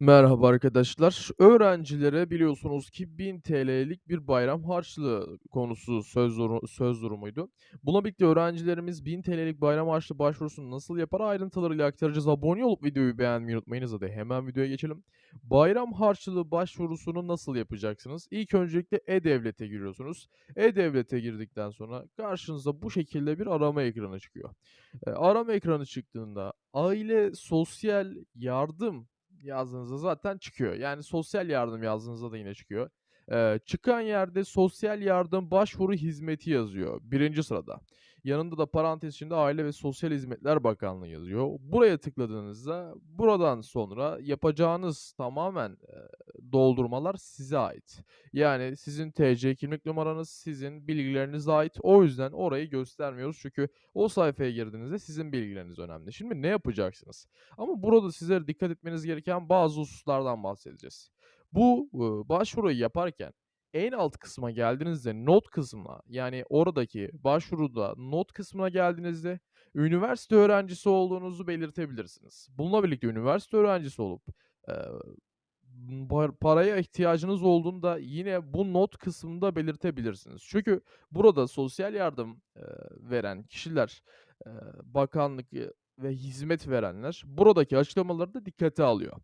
Merhaba arkadaşlar. Öğrencilere biliyorsunuz ki 1000 TL'lik bir bayram harçlığı konusu söz duru söz durumuydu. Buna birlikte öğrencilerimiz 1000 TL'lik bayram harçlığı başvurusunu nasıl yapar ayrıntılarıyla aktaracağız. Abone olup videoyu beğenmeyi unutmayınız. Hadi hemen videoya geçelim. Bayram harçlığı başvurusunu nasıl yapacaksınız? İlk öncelikle E-Devlet'e giriyorsunuz. E-Devlet'e girdikten sonra karşınıza bu şekilde bir arama ekranı çıkıyor. Eee, arama ekranı çıktığında aile sosyal yardım yazdığınızda zaten çıkıyor. Yani sosyal yardım yazdığınızda da yine çıkıyor. Eee, çıkan yerde sosyal yardım başvuru hizmeti yazıyor birinci sırada. Yanında da parantez içinde Aile ve Sosyal Hizmetler Bakanlığı yazıyor. Buraya tıkladığınızda buradan sonra yapacağınız tamamen, eee, doldurmalar size ait. Yani sizin TC kimlik numaranız, sizin bilgilerinize ait. O yüzden orayı göstermiyoruz çünkü o sayfaya girdiğinizde sizin bilgileriniz önemli. Şimdi ne yapacaksınız? Ama burada sizlere dikkat etmeniz gereken bazı hususlardan bahsedeceğiz. Bu, ııı, başvuruyu yaparken en alt kısma geldiğinizde not kısmına, yani oradaki başvuruda not kısmına geldiğinizde üniversite öğrencisi olduğunuzu belirtebilirsiniz. Bununla birlikte üniversite öğrencisi olup, bar paraya ihtiyacınız olduğunu da yine bu not kısmında belirtebilirsiniz. Çünkü burada sosyal yardım, eee, veren kişiler, eee, bakanlık, ve hizmet verenler buradaki açıklamaları da dikkate alıyor.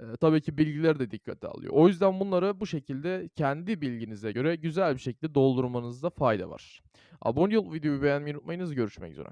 Eee, tabii ki bilgileri de dikkate alıyor. O yüzden bunları bu şekilde kendi bilginize göre güzel bir şekilde doldurmanızda fayda var. Abone olup videoyu beğenmeyi unutmayınız. Görüşmek üzere.